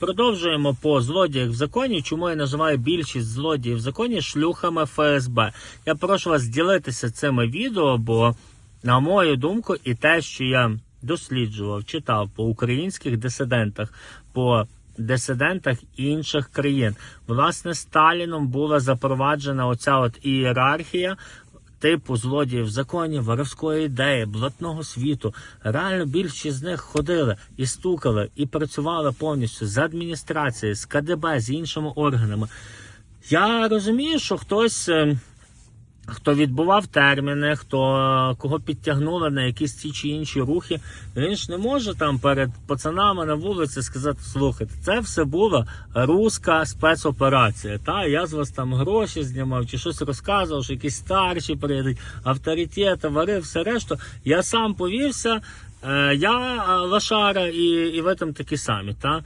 Продовжуємо по злодіях в законі. Чому я називаю більшість злодіїв в законі шлюхами ФСБ? Я прошу вас ділитися цими відео, бо, на мою думку, і те, що я досліджував, читав по українських дисидентах, по дисидентах інших країн, власне, Сталіном була запроваджена оця от ієрархія типу злодіїв в законі, воровської ідеї, блатного світу. Реально більшість з них ходили і стукали, і працювали повністю з адміністрацією, з КДБ, з іншими органами. Я розумію, що хтось. Хто відбував терміни, хто кого підтягнули на якісь ті чи інші рухи, він ж не може там перед пацанами на вулиці сказати: слухайте, це все була руська спецоперація. Та я з вас там гроші знімав чи щось розказував, що якісь старші прийдуть, авторитети, варив, все решту. Я сам повівся. е, Я е, лошара і, і ви там такі самі. Та?